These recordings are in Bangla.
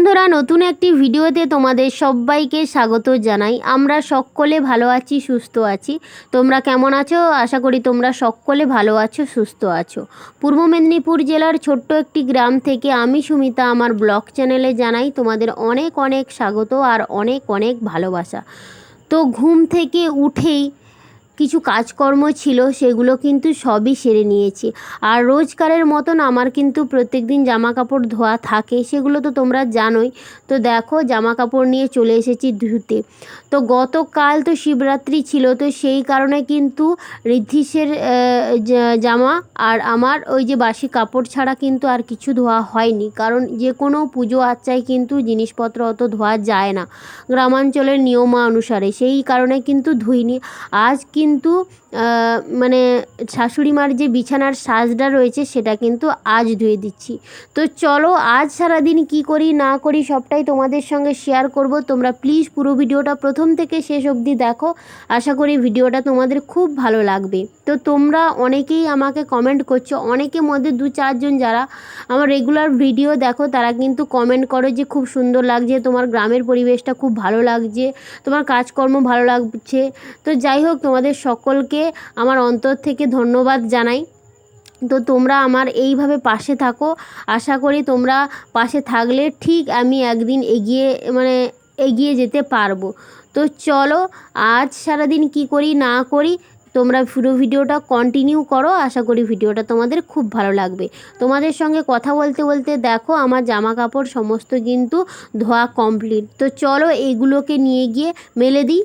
বন্ধুরা, নতুন একটি ভিডিওতে তোমাদের সবাইকে স্বাগত জানাই। আমরা সকলে ভালো আছি, সুস্থ আছি। তোমরা কেমন আছো? আশা করি তোমরা সকলে ভালো আছো, সুস্থ আছো। পূর্ব মেদিনীপুর জেলার ছোট্ট একটি গ্রাম থেকে আমি সুমিতা, আমার ব্লগ চ্যানেলে জানাই তোমাদের অনেক অনেক স্বাগত আর অনেক অনেক ভালোবাসা। তো ঘুম থেকে উঠেই কিছু কাজকর্ম ছিল, সেগুলো কিন্তু সবই সেরে নিয়েছি। আর রোজকারের মতন আমার কিন্তু প্রত্যেক দিন জামা কাপড় ধোয়া থাকে, সেগুলো তো তোমরা জানোই। তো দেখো জামা কাপড় নিয়ে চলে এসেছি ধুতে। তো গতকাল তো শিবরাত্রি ছিল, তো সেই কারণে কিন্তু ঋদ্ধিসের জামা আর আমার ওই যে বাসি কাপড় ছাড়া কিন্তু আর কিছু ধোয়া হয়নি। কারণ যে কোনো পুজো আচ্চায় কিন্তু জিনিসপত্র অত ধোয়া যায় না। গ্রামাঞ্চলের নিয়মা অনুসারে সেই কারণে কিন্তু ধুইনি। আজ কিন্তু আহ, মানে শাশুড়ি মার যে বিছানার সাজটা রয়েছে সেটা কিন্তু আজ ধুয়ে দিচ্ছি। তো চলো আজ সারাদিন কি করি না করি সবটাই তোমাদের সঙ্গে শেয়ার করব। তোমরা প্লিজ পুরো ভিডিওটা প্রথম থেকে শেষ অবধি দেখো। আশা করি ভিডিওটা তোমাদের খুব ভালো লাগবে। তো তোমরা অনেকেই আমাকে কমেন্ট করছ। অনেকের মধ্যে দু চারজন যারা আমার রেগুলার ভিডিও দেখো তারা কিন্তু কমেন্ট করো যে খুব সুন্দর লাগছে তোমার গ্রামের পরিবেশটা খুব ভালো লাগছে তোমার কাজকর্ম ভালো লাগছে। তো যাই হোক তোমাদের সকলকে আমার অন্তর থেকে ধন্যবাদ জানাই। তো তোমরা আমার এইভাবে পাশে থাকো। আশা করি তোমরা পাশে থাকলে ঠিক আমি একদিন এগিয়ে মানে এগিয়ে যেতে পারব। তো চলো, আজ সারাদিন কি করি না করি তোমরা পুরো ভিডিওটা কন্টিনিউ করো। আশা করি ভিডিওটা তোমাদের খুব ভালো লাগবে। তোমাদের সঙ্গে কথা বলতে বলতে দেখো আমার জামা কাপড় সমস্ত কিন্তু ধোয়া কমপ্লিট তো চলো এগুলোকে নিয়ে গিয়ে মেলে দিই।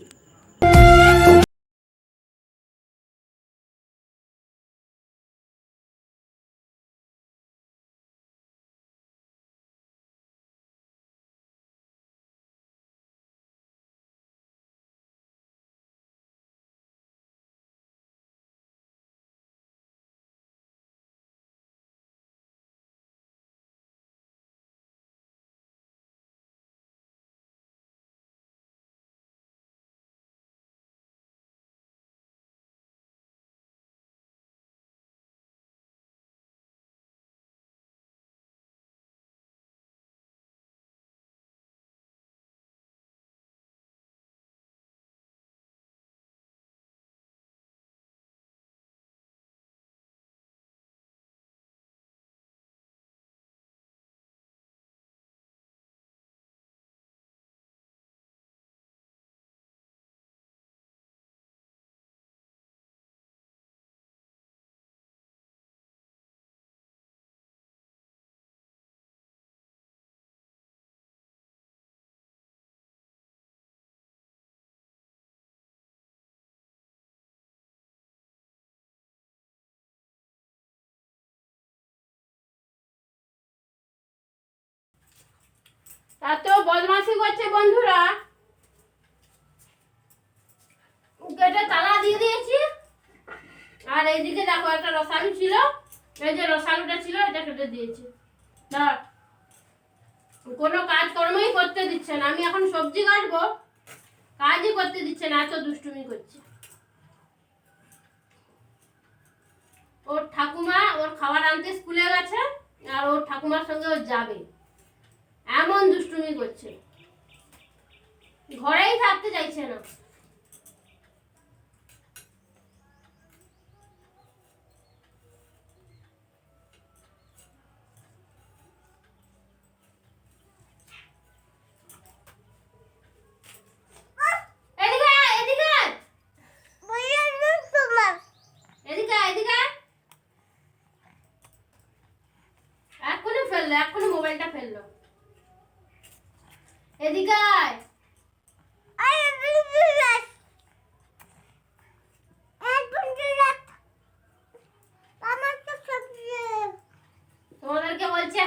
এত বদমাশি করছে বন্ধুরা। গেটে তালা দিয়ে দিয়েছি। আর এইদিকে দেখো একটা রসালু ছিল। এই যে রসালুটা ছিল, এটা কেটে দিয়েছি। ধর কোনো কাজকর্মই করতে দিচ্ছে না। আমি এখন সবজি কাটবো। কাজই করতে দিচ্ছে না, এত দুষ্টুমি করছে। ওর ঠাকুমা ওর খাবার আনতে স্কুলে গেছে, আর ওর ঠাকুমার সঙ্গে ও যাবে। এমন দুষ্টুমি করছে। ঘরেই থাকতে চাইছে না।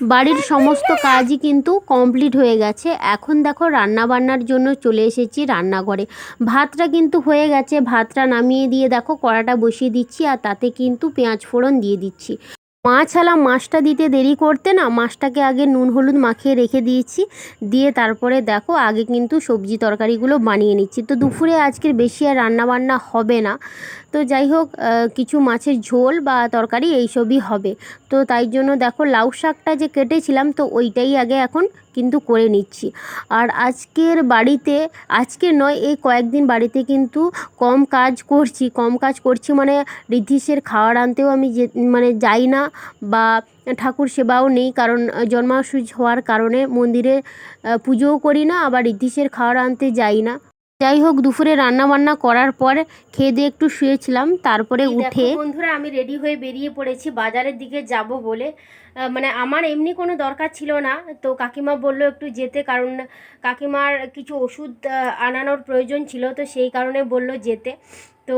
বাড়ির সমস্ত কাজই কিন্তু কমপ্লিট হয়ে গেছে। এখন দেখো রান্না বান্নার জন্য চলে এসেছি রান্নাঘরে। ভাতটা কিন্তু হয়ে গেছে, ভাতটা নামিয়ে দিয়ে দেখো কড়াটা বসিয়ে দিচ্ছি আর তাতে কিন্তু পেঁয়াজ ফোড়ন দিয়ে দিচ্ছি। মাছ আলা মাছটা দিতে দেরি করতে না, মাছটাকে আগে নুন হলুদ মাখিয়ে রেখে দিয়েছি। দিয়ে তারপরে দেখো, আগে কিন্তু সবজি তরকারিগুলো বানিয়ে নিচ্ছি। তো দুপুরে আজকের বেশি আর রান্নাবান্না হবে না। তো যাই হোক কিছু মাছের ঝোল বা তরকারি এইসবই হবে। তো তাই জন্য দেখো, লাউ শাকটা যে কেটেছিলাম, তো ওইটাই আগে এখন কিন্তু করে নিচ্ছি। আর আজকের বাড়িতে আজকে নয়, এই কয়েকদিন বাড়িতে কিন্তু কম কাজ করছি। কম কাজ করছি মানে ঋদ্ধিসের খাওয়ার আনতেও আমি যে মানে যাই না বা ঠাকুর সেবাও নেই কারণ জন্মাষ্টমী হওয়ার কারণে মন্দিরে পুজোও করি না, আবার ঋদ্ধিসের খাওয়ার আনতে যাই না। যাই হোক দুপুরে রান্না বান্না করার পর খেয়ে দিয়ে একটু শুয়েছিলাম তারপরে উঠে বন্ধুরা আমি রেডি হয়ে বেরিয়ে পড়েছি বাজারের দিকে যাব বলে। মানে আমার এমনি কোনো দরকার ছিল না তো কাকিমা বলল একটু যেতে কারণ কাকিমার কিছু ওষুধ আনানোর প্রয়োজন ছিল তো সেই কারণে বলল যেতে। তো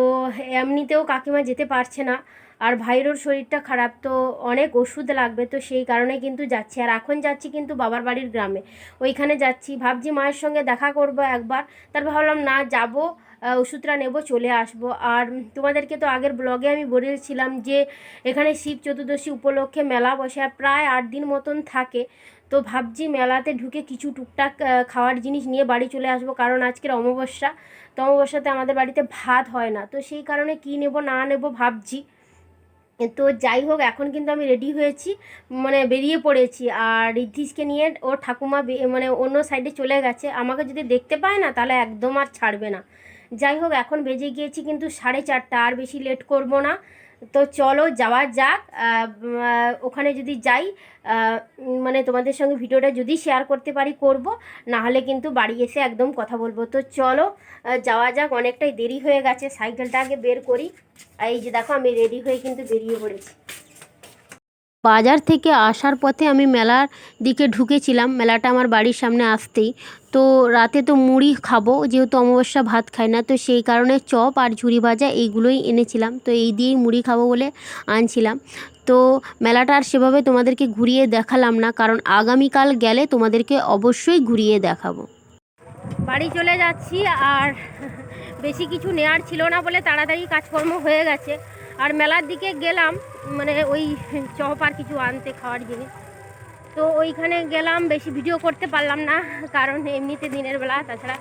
এমনিতেও কাকিমা যেতে পারছে না। আর ভাইয়েরও শরীরটা খারাপ, তো অনেক ওষুধ লাগবে, তো সেই কারণে কিন্তু যাচ্ছি। আর এখন যাচ্ছি কিন্তু বাবার বাড়ির গ্রামে। ওইখানে যাচ্ছি, ভাবছি মায়ের সঙ্গে দেখা করব একবার। তার ভাবলাম না, যাব। ওষুধটা নেব, চলে আসব। আর তোমাদেরকে তো আগের ব্লগে আমি বলেছিলাম যে, এখানে শিব চতুর্দশী উপলক্ষে মেলা বসে প্রায় আট দিন মতন থাকে। তো ভাবছি মেলাতে ঢুকে কিছু টুকটাক খাওয়ার জিনিস নিয়ে বাড়ি চলে আসব, কারণ আজকের অমাবস্যা। তো অমাবস্যাতে আমাদের বাড়িতে ভাত হয় না। তো সেই কারণে কী নেব, না নেব ভাবছি। তো যাই হোক, এখন কিন্তু আমি রেডি হয়েছি মানে বেরিয়ে পড়েছি। আর ঋদ্ধিসকে নিয়ে ওর ঠাকুমা মানে অন্য সাইডে চলে গেছে। আমাকে যদি দেখতে পায় না, তাহলে একদম আর ছাড়বে না। যাই হোক, এখন বেজে গিয়েছি কিন্তু সাড়ে চারটা, আর বেশি লেট করব না। তো চলো, যাওয়া যাক। ওখানে যদি যাই মানে তোমাদের সঙ্গে ভিডিওটা যদি শেয়ার করতে পারি, করব। না হলে কিন্তু বাড়ি এসে একদম কথা বলব। তো চলো যাওয়া যাক, অনেকটাই দেরি হয়ে গেছে। সাইকেলটা আগে বের করি। এই যে দেখো, আমি রেডি হয়ে কিন্তু বেরিয়ে পড়েছি। বাজার থেকে আসার পথে আমি মেলার দিকে ঢুকেছিলাম। মেলাটা আমার বাড়ির সামনে আসতেই। তো রাতে তো মুড়ি খাব, যেহেতু অমাবস্যা ভাত খাই না, তো সেই কারণে চপ আর ঝুরি ভাজা এইগুলোই এনেছিলাম। তো এই দিয়েই মুড়ি খাব বলে আনছিলাম। তো মেলাটা আর সেভাবে তোমাদেরকে ঘুরিয়ে দেখালাম না, কারণ আগামীকাল গেলে তোমাদেরকে অবশ্যই ঘুরিয়ে দেখাবো। বাড়ি চলে যাচ্ছি আর বেশি কিছু নেওয়ার ছিল না বলে তাড়াতাড়ি কাজকর্ম হয়ে গেছে। আর মেলার দিকে গেলাম মানে ওই চপ আর কিছু আনতে খাওয়ার জিনিস। তো ওইখানে গেলাম, বেশি ভিডিও করতে পারলাম না, কারণ এমনিতে দিনের বেলা। তাছাড়া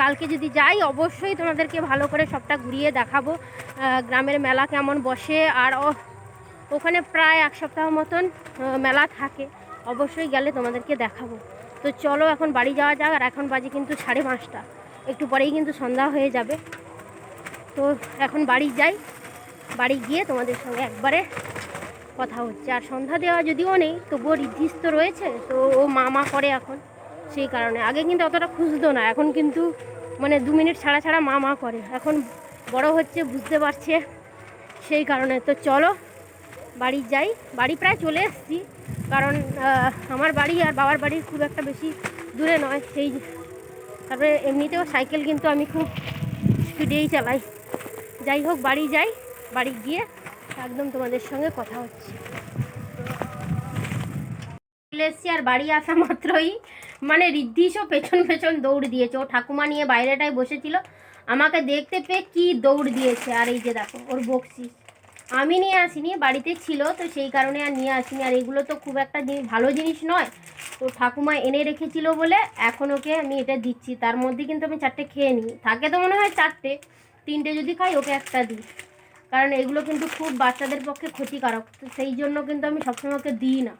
কালকে যদি যাই, অবশ্যই তোমাদেরকে ভালো করে সবটা ঘুরিয়ে দেখাবো গ্রামের মেলা কেমন বসে। আর ওখানে প্রায় এক সপ্তাহ মতন মেলা থাকে। অবশ্যই গেলে তোমাদেরকে দেখাবো। তো চলো, এখন বাড়ি যাওয়া যাক। আর এখন বাজে কিন্তু সাড়ে পাঁচটা। একটু পরেই কিন্তু সন্ধ্যা হয়ে যাবে। তো এখন বাড়ি যাই। বাড়ি গিয়ে তোমাদের সঙ্গে একবারে কথা হচ্ছে। আর সন্ধ্যা দেওয়া যদিও নেই, তবুও রিদ্ধিস তো রয়েছে, তো ও মামা করে এখন, সেই কারণে। আগে কিন্তু অতটা খুঁজতো না, এখন কিন্তু মানে দু মিনিট ছাড়া ছাড়া মা মা করে। এখন বড় হচ্ছে, বুঝতে পারছে, সেই কারণে। তো চলো, বাড়ি যাই। বাড়ি প্রায় চলে এসেছি, কারণ আমার বাড়ি আর বাবার বাড়ি খুব একটা বেশি দূরে নয়। সেই তারপরে এমনিতেও সাইকেল কিন্তু আমি খুব স্পিডেই চালাই। যাই হোক, বাড়ি যাই। বাড়ি গিয়ে একদম তোমাদের সঙ্গে কথা হচ্ছে। চলে আর বাড়ি আসা মাত্রই। মানে ঋদ্ধিসও পেছন পেছন দৌড় দিয়েছে। ও ঠাকুমা নিয়ে বাইরেটায় বসেছিল। আমাকে দেখতে পেয়ে কি দৌড় দিয়েছে। আর এই যে দেখো, ওর বকশিস। আমি নিয়ে আসিনি, বাড়িতে ছিল তো সেই কারণে আর নিয়ে আসিনি। আর এগুলো তো খুব একটা ভালো জিনিস নয়। তো ঠাকুমা এনে রেখেছিল বলে এখন ওকে আমি এটা দিচ্ছি। তার মধ্যে কিন্তু আমি চারটে খেয়ে নিই। থাকে তো মনে হয় চারটে। তিনটে যদি খাই, ওকে একটা দিই। কারণ এগুলো কিন্তু খুব বাচ্চাদের পক্ষে ক্ষতিকারক। সেই জন্য কিন্তু আমি সবসময় ওকে দিই না।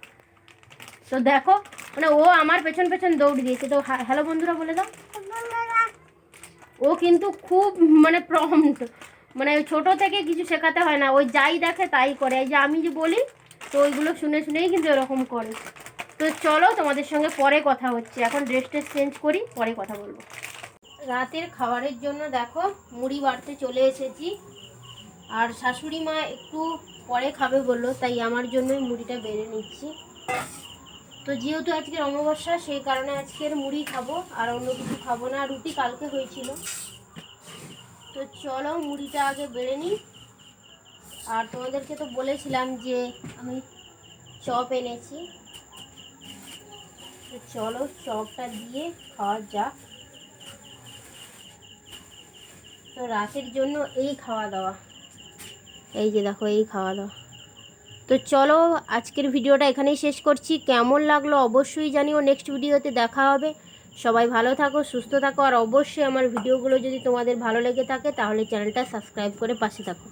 তো দেখো মানে ও আমার পেছন পেছন দৌড় দিয়েছে। তো হ্যালো বন্ধুরা বলে দাও। ও কিন্তু খুব মানে প্রম্পট মানে ছোট থেকে কিছু শেখাতে হয় না। ওই যাই দেখে তাই করে। এই যে আমি যে বলি, তো ওইগুলো শুনে শুনেই কিন্তু এরকম করে। তো চলো তোমাদের সঙ্গে পরে কথা হচ্ছে। এখন ড্রেস ট্রেস চেঞ্জ করি, পরে কথা বলব। রাতের খাবারের জন্য দেখো, মুড়ি বাড়তে চলে এসেছি। আর শাশুড়ি মা একটু পরে খাবে বলল, তাই আমার জন্যই মুড়িটা বেড়ে নিচ্ছি। তো যেহেতু আজকের অমাবস্যা, সেই কারণে আজকের মুড়ি খাব, আর অন্য কিছু খাব না। রুটি কালকে হয়েছিল। তো চলো মুড়িটা আগে বেড়ে নিই। আর তোমাদেরকে তো বলেছিলাম যে আমি চপ এনেছি। তো চলো চপটা দিয়ে খাওয়া যাক। তো রাতের জন্য এই খাওয়া দাওয়া। এই যে দেখো, এই খাওয়া দাওয়া। তো চলো, আজকের ভিডিওটা এখানেই শেষ করছি। কেমন লাগল অবশ্যই জানিও। নেক্সট ভিডিওতে দেখা হবে। সবাই ভালো থাকো, সুস্থ থাকো। আর অবশ্যই আমার ভিডিওগুলো যদি তোমাদের ভালো লেগে থাকে, তাহলে চ্যানেলটা সাবস্ক্রাইব করে পাশে থাকো।